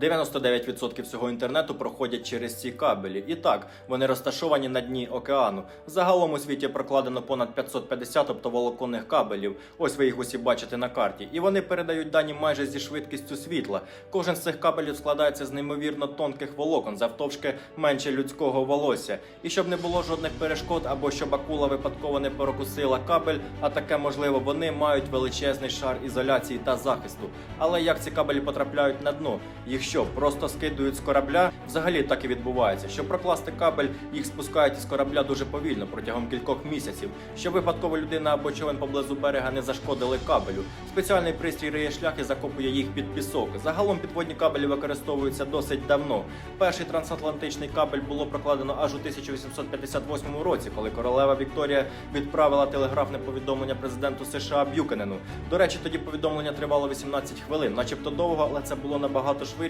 99% всього інтернету проходять через ці кабелі. І так, вони розташовані на дні океану. Загалом у світі прокладено понад 550 оптоволоконних кабелів. Ось ви їх усі бачите на карті. І вони передають дані майже зі швидкістю світла. Кожен з цих кабелів складається з неймовірно тонких волокон, завтовшки менше людського волосся. І щоб не було жодних перешкод або щоб акула випадково не перекусила кабель, а таке можливо, вони мають величезний шар ізоляції та захисту. Але як ці кабелі потрапляють на дно? Їх що, просто скидують з корабля? Взагалі так і відбувається. Щоб прокласти кабель, їх спускають із корабля дуже повільно протягом кількох місяців, щоб випадково людина або човен поблизу берега не зашкодили кабелю. Спеціальний пристрій риє шлях і закопує їх під пісок. Загалом підводні кабелі використовуються досить давно. Перший трансатлантичний кабель було прокладено аж у 1858 році, коли королева Вікторія відправила телеграфне повідомлення президенту США Б'юкенену. До речі, тоді повідомлення тривало 18 хвилин, начебто довго, але це було набагато швидше.